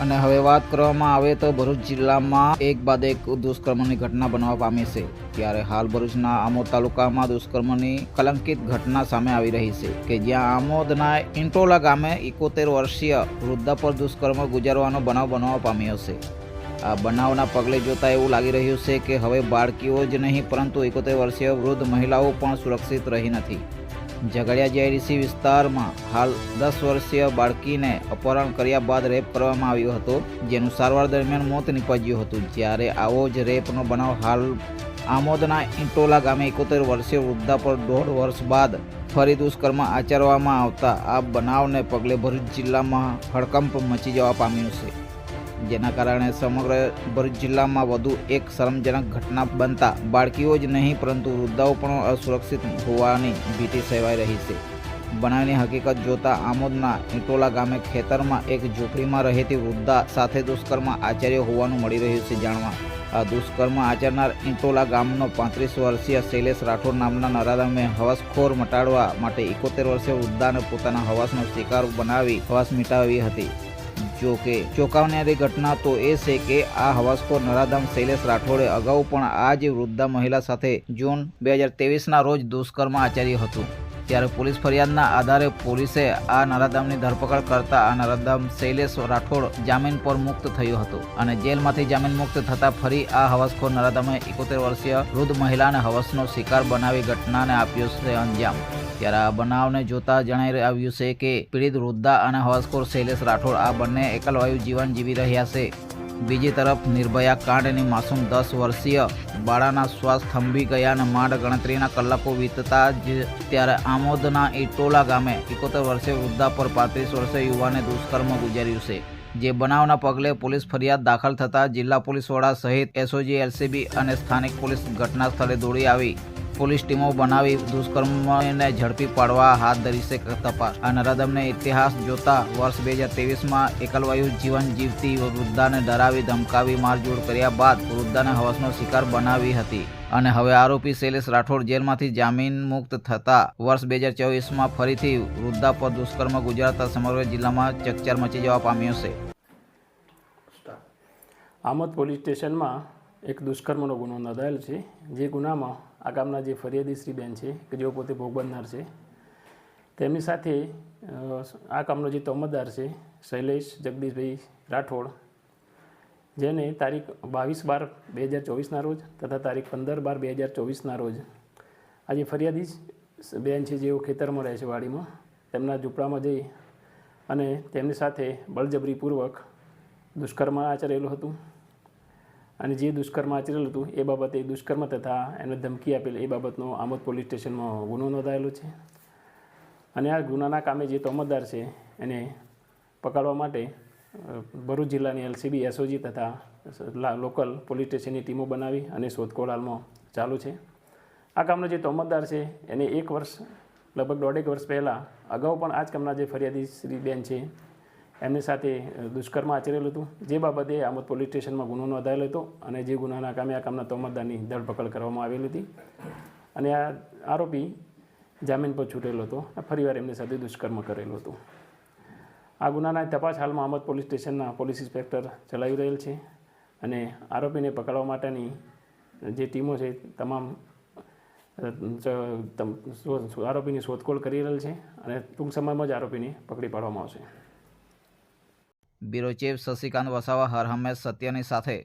હવે વાત કરવામાં આવે તો ભરૂચ જિલ્લામાં એક બાદ એક દુષ્કર્મની ઘટના બનવા પામી છે, ત્યારે હાલ ભરૂચના આમોદ તાલુકામાં દુષ્કર્મની કલંકિત ઘટના સામે આવી રહી છે કે જ્યાં આમોદના ઇન્ટોલા ગામે એકોતેર વર્ષીય વૃદ્ધા પર દુષ્કર્મ ગુજારવાનો બનાવ બનવા પામ્યો છે. આ બનાવના પગલે જોતા એવું લાગી રહ્યું છે કે હવે બાળકીઓ જ નહીં, પરંતુ એકોતેર વર્ષીય વૃદ્ધ મહિલાઓ પણ સુરક્ષિત રહી નથી. ઝઘડિયા જેઆઈડીસી વિસ્તારમાં હાલ દસ વર્ષીય બાળકીને અપહરણ કર્યા બાદ રેપ કરવામાં આવ્યો હતો, જેનું સારવાર દરમિયાન મોત નીપજ્યું હતું. જ્યારે આવો જ રેપનો બનાવ હાલ આમોદના ઇન્ટોલા ગામે એકોતેર વર્ષીય વૃદ્ધા પર દોઢ વર્ષ બાદ ફરી દુષ્કર્મ આચરવામાં આવતા આ બનાવને પગલે ભરૂચ જિલ્લામાં હડકંપ મચી જવા પામ્યું છે. જેના કારણે સમગ્ર ભરૂચ જિલ્લામાં વધુ એક શરમજનક ઘટના બનતા બાળકીઓ જ નહીં, પરંતુ વૃદ્ધાઓ પણ અસુરક્ષિત હોવાની ભીતિ સેવાઈ રહી છે. બનાવની હકીકત જોતા આમોદના ઇટોલા ગામે ખેતરમાં એક ઝૂંપડીમાં રહેતી વૃદ્ધા સાથે દુષ્કર્મ આચર્ય હોવાનું મળી રહ્યું છે જાણવા. આ દુષ્કર્મ આચરનાર ઇટોલા ગામનો પાંત્રીસ વર્ષીય શૈલેષ રાઠોડ નામના નરાધમે હવસખોર મટાડવા માટે એકોતેર વર્ષીય વૃદ્ધાને પોતાના હવાસનો શિકાર બનાવી, હવાસ મિટાવી હતી. જો કે ચોંકાવનારી ઘટના તો એ છે કે આ હવાસખોર નરાધામ શૈલેષ રાઠોડે અગાઉ પણ આ જ વૃદ્ધા મહિલા સાથે જૂન બે હજાર તેવીસના રોજ દુષ્કર્મ આચર્યું હતું. ત્યારે પોલીસ ફરિયાદના આધારે પોલીસે આ નરાધામની ધરપકડ કરતા આ નરાધામ શૈલેષ રાઠોડ જામીન પર મુક્ત થયો હતો અને જેલમાંથી જામીન મુક્ત થતાં ફરી આ હવાસખોર નરાધામે એકોતેર વર્ષીય વૃદ્ધ મહિલાને હવસનો શિકાર બનાવી ઘટનાને આપ્યો છે અંજામ. ત્યારે આ બનાવને જોતા જણાઈ આવ્યું છે કે પીડિત વૃદ્ધા અને હવસખોર શૈલેષ રાઠોડ આ બંને એકલવાયુ જીવન જીવી રહ્યા છે. બીજી તરફ નિર્ભયા કાંડની માસૂમ દસ વર્ષીય બાળાના શ્વાસ થંભી ગયા અને માંડ ગણતરીના કલાકો વીતતા જ ત્યારે આમોદના ઇટોલા ગામે એકોતેર વર્ષે વૃદ્ધા પર પાંત્રીસ વર્ષે યુવાને દુષ્કર્મ ગુજાર્યું છે. જે બનાવના પગલે પોલીસ ફરિયાદ દાખલ થતાં જિલ્લા પોલીસ વડા સહિત એસઓજી, એલસીબી અને સ્થાનિક પોલીસ ઘટના સ્થળે દોડી આવી. પોલીસ ટીમો બનાવી દુષ્કર્મને ઝડપી પાડવા હાથ ધરી છે તપાસ. આ નરાધમને ઇતિહાસ જોતા વર્ષ બે હજાર તેવીસમાં એકલવાયુ જીવન જીવતી વૃદ્ધાને ડરાવી, ધમકાવી, મારઝૂડ કર્યા બાદ વૃદ્ધાને હવસનો શિકાર બનાવી હતી. અને હવે આરોપી શૈલેષ રાઠોડ જેલમાંથી જામીન મુક્ત થતા વર્ષ બે હજાર ચોવીસમાં ફરીથી વૃદ્ધા પર દુષ્કર્મ ગુજરાતના સમગ્ર જિલ્લામાં ચકચાર મચી જવા પામ્યો છે. આમોદ પોલીસ સ્ટેશનમાં એક દુષ્કર્મનો ગુનો નોંધાયેલ છે. જે ગુનામાં આ ગામના જે ફરિયાદી શ્રીબેન છે, કે જેઓ પોતે ભોગ બનનાર છે, તેમની સાથે આ કામનો જે તોમતદાર છે, શૈલેષ જગદીશભાઈ રાઠોડ, જેને તારીખ બાવીસ બાર બે હજાર ચોવીસના રોજ તથા તારીખ પંદર બાર બે હજાર ચોવીસના રોજ આ જે ફરિયાદી બેન છે, જેઓ ખેતરમાં રહે છે વાડીમાં, તેમના ઝૂંપડામાં જઈ અને તેમની સાથે બળજબરીપૂર્વક દુષ્કર્મ આચરેલું હતું. અને જે દુષ્કર્મ આચરેલું હતું એ બાબતે દુષ્કર્મ તથા એને ધમકી આપેલ એ બાબતનો આમોદ પોલીસ સ્ટેશનમાં ગુનો નોંધાયેલો છે. અને આ ગુનાના કામે જે તોમતદાર છે એને પકડવા માટે ભરૂચ જિલ્લાની એલસીબી, એસઓજી તથા લોકલ પોલીસ સ્ટેશનની ટીમો બનાવી અને શોધખોળ હાલમાં ચાલુ છે. આ કામનો જે તોમતદાર છે એને એક વર્ષ, લગભગ દોઢેક વર્ષ પહેલાં અગાઉ પણ આ જ કામના જે ફરિયાદી શ્રી બેન છે એમની સાથે દુષ્કર્મ આચરેલું હતું. જે બાબતે આમોદ પોલીસ સ્ટેશનમાં ગુનો નોંધાયેલો હતો અને જે ગુનાના કામે આ કામના તોમતદારની ધરપકડ કરવામાં આવેલી હતી. અને આ આરોપી જામીન પર છૂટેલો હતો. ફરીવાર એમની સાથે દુષ્કર્મ કરેલું હતું. આ ગુનાના તપાસ હાલમાં આમોદ પોલીસ સ્ટેશનના પોલીસ ઇન્સ્પેક્ટર ચલાવી રહેલ છે અને આરોપીને પકડવા માટેની જે ટીમો છે, તમામ આરોપીની શોધખોળ કરી રહેલ છે અને ટૂંક સમયમાં જ આરોપીને પકડી પાડવામાં આવશે. બ્યુરો ચીફ શશિકાંત વસાવા હર હંમેશ સત્યની સાથે